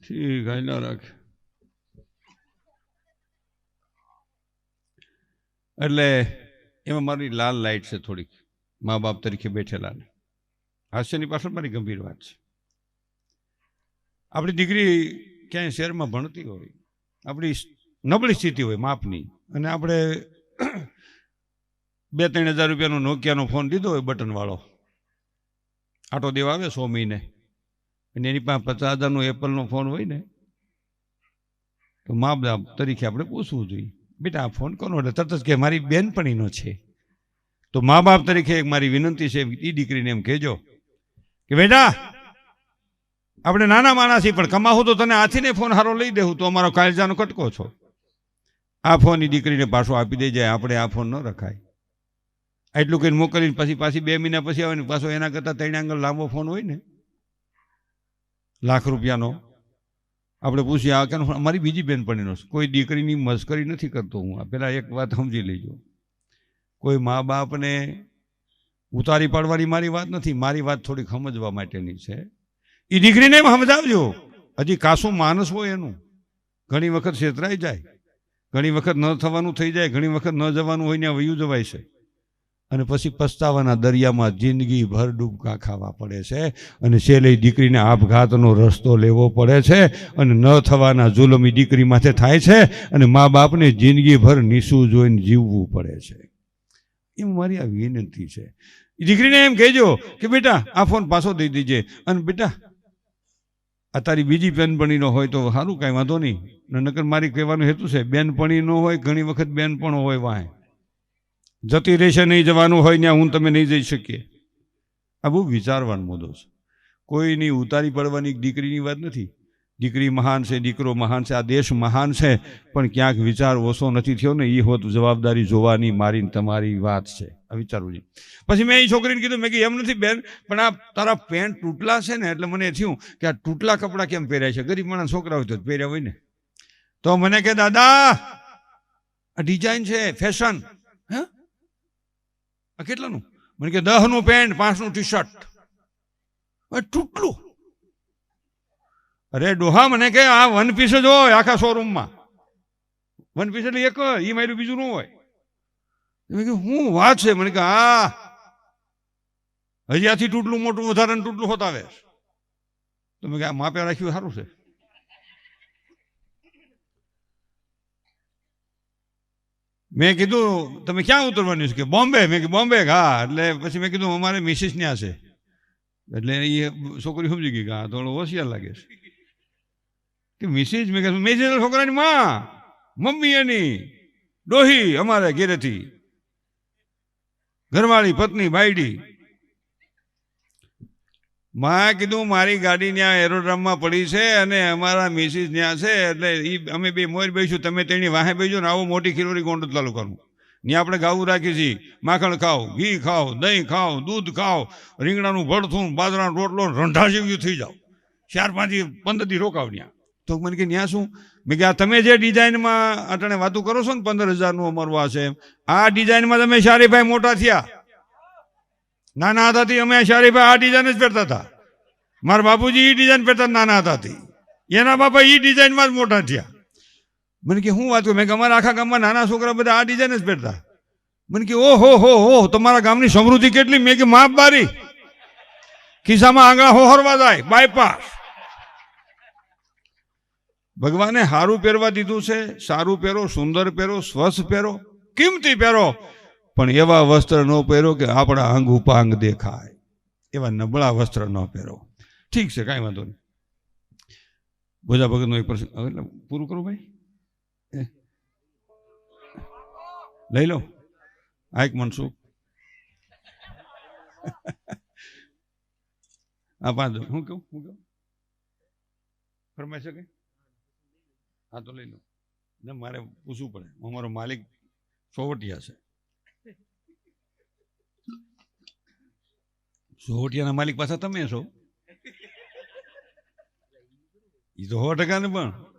ઠીક હાલ્યા રાખ એટલે એમાં મારી લાલ લાઈટ છે થોડીક મા બાપ તરીકે બેઠેલા હાસ્યની પાછળ મારી ગંભીર વાત છે આપણી દીકરી ક્યાંય શહેરમાં ભણતી હોય આપણી નબળી સ્થિતિ હોય માપની અને આપણે બે ત્રણ હજાર રૂપિયાનો નોકિયાનો ફોન લીધો હોય બટનવાળો આટો દેવા આવે સો મહિને. અને એની પાસે પચાસ હજારનો એપલનો ફોન હોય ને, તો મા બાપ તરીકે આપણે પૂછવું જોઈએ. બેટા, આ ફોન કોનો? એટલે તરત જ કે, મારી બેનપણીનો છે. તો મા બાપ તરીકે એક મારી વિનંતી છે એ દીકરીને એમ કહેજો કે, બેટા, આપણે નાના માણસી પણ કમાવું તો તને હાથીને ફોન હારો લઈ દેવું, તો અમારો કાળજાનો કટકો છો. આ ફોન એ દીકરીને પાછો આપી દઈ જાય આપણે આ ફોન ન રખાય. એટલું કહીને મોકલીને પછી પાછી બે મહિના પછી આવે ને પાછો એના કરતાં ત્રણ આંગળ લાંબો ફોન હોય ને લાખ રૂપિયાનો. આપણે પૂછીએ, આ કે ફોન? અમારી બીજી બેનપણીનો કોઈ દીકરીની મસ્કરી નથી કરતો હું. આ પહેલાં એક વાત સમજી લેજો. કોઈ મા બાપને ઉતારી પાડવાની મારી વાત નથી. મારી વાત થોડીક સમજવા માટેની છે. એ દીકરીને એમ સમજાવજો. હજી કાસું માણસ હોય એનું. ઘણી વખત છેતરાઈ જાય. ઘણી વખત ન થવાનું થઈ જાય. ઘણી વખત ન જવાનું હોય ને વયું જવાય છે. અને પછી પસ્તાવાના દરિયામાં જિંદગીભર ડૂબકા ખાવા પડે છે અને છેલ્લે દીકરીને આપઘાતનો રસ્તો લેવો પડે છે અને ન થવાના જુલમ દીકરી માથે થાય છે અને મા બાપને જિંદગીભર નીસું જોઈને જીવવું પડે છે. એમ મારી આ વિનંતી છે. દીકરીને એમ કહેજો કે બેટા આ ફોન પાછો દઈ દીજે. અને બેટા, આ તારી બીજી બેનપણીનો હોય તો સારું કાંઈ વાંધો નહીં. ને નકર મારી કહેવાનો હેતુ છે બેનપણીનો હોય, ઘણી વખત બેનપણો હોય વાંહે. જતી રહેશે, નહીં જવાનું હોય, ત્યાં હું તમે નહીં જઈ શકીએ. આ બહુ વિચારવાનો મુદ્દો છે. કોઈની ઉતારી પડવાની દીકરીની વાત નથી. દીકરી મહાન છે, દીકરો મહાન છે, આ દેશ મહાન છે, પણ ક્યાંક વિચાર ઓછો નથી થયો ને એ હોત જવાબદારી જોવાની મારી તમારી વાત છે. આ વિચારવું જોઈએ. પછી મેં એ છોકરીને કીધું, મેં કે એમ નથી બેન, પણ આ તારા પેન્ટ તૂટલા છે ને, એટલે મને થયું કે આ તૂટલા કપડાં કેમ પહેર્યા છે? ગરીબ માણસ છોકરા હોય તો પહેર્યા હોય ને. તો મને કે, દાદા, આ ડિઝાઇન છે ફેશન આ કેટલાનું? મને કે દહનું પેન્ટ, પાંચનું ટી શર્ટ તૂટલું. અરે ડોહા મને કે આ વન પીસ જ હોય આખા શોરૂમમાં વન પીસ એટલે એક એ માર્યું બીજું ન હોય. મેં કે હું વાત છે? મને કે આ હજી આથી તૂટલું, મોટું વધારે તૂટલું હોતા આવે. તો મેં કે આ માપે રાખ્યું સારું છે. મેં કીધું, તમે ક્યાં ઉતરવાનું? છે કે, બોમ્બે. મેં કીધું, બોમ્બે હા એટલે પછી મેં કીધું, અમારે મિસિસ ત્યાં છે. એટલે એ છોકરી સમજી ગઈ કે હા થોડો હોશિયાર લાગે છે. કે મિસિસ? મેં કીધું મેં છોકરાની માં, મમ્મી એની, ડોહી અમારે ઘેરેથી. ઘરવાળી, પત્ની, બાયડી. માં કીધું, મારી ગાડી ત્યાં એરોડ્રામમાં પડી છે અને અમારા મિસિસ ત્યાં છે, એટલે એ અમે બે મોર બેસું તમે તેની વાહે બેસજો ને આવો મોટી ખીરોરી ગોંડલ તાલુકાનું ત્યાં આપણે ગાવું રાખીએ છીએ, માખણ ખાઓ, ઘી ખાઓ, દહીં ખાઓ, દૂધ ખાઓ, રીંગણાનું ભડથું બાજરાનો રોટલો, રંઢા જેવું થઈ જાઓ. ચાર પાંચ પંદરથી રોકાવ ત્યાં તો મને કે ત્યાં શું? મેં કે આ તમે જે ડિઝાઇનમાં અટાણે વાતું કરો છો ને પંદર હજારનું અમારું આ છે આ ડિઝાઇનમાં તમે શારીભાઈ મોટા થયા. નાના હતાથી અમે શારીભાઈ આ ડિઝાઇન જ પહેરતા હતા. મારા બાપુજી એ ડિઝાઇન પહેરતા નાના હતાથી એના બાપા એ ડિઝાઇનમાં જ મોટા થયા. મને કે હું વાત કરું? મેં કે અમારા આખા ગામમાં નાના છોકરા બધા આ ડિઝાઇન જ પહેરતા. મને કે ઓહો, હો હો, તમારા ગામની સમૃદ્ધિ કેટલી? મેં કે માપ બારી. ખિસ્સામાં આંગળા હોહરવા જાય બાયપાસ ભગવાને સારું પહેરવા દીધું છે, સારું પહેરો, સુંદર પહેરો સ્વસ્થ પહેરો. કિંમતી પહેરો. પણ એવા વસ્ત્ર ન પહેરો કે આપણા અંગ ઉપાંગ દેખાય. એવા નબળા વસ્ત્ર ન પહેરો. ઠીક છે, કાંઈ વાંધો નહીં. બોજા ભગતનો એક પ્રશ્ન એટલે પૂરું કરું ભાઈ. લઈ લો. આ એક મનસુખ. આ પાંચ હું કહું? હું કહું? ફરમાઈ શકે? હા, તો લઈ લો. ને મારે પૂછવું પડે. અમારો માલિક સોવટિયા છે. સોવટિયાના માલિક પાછા તમે છો? એ તો સો ટકા ને પણ.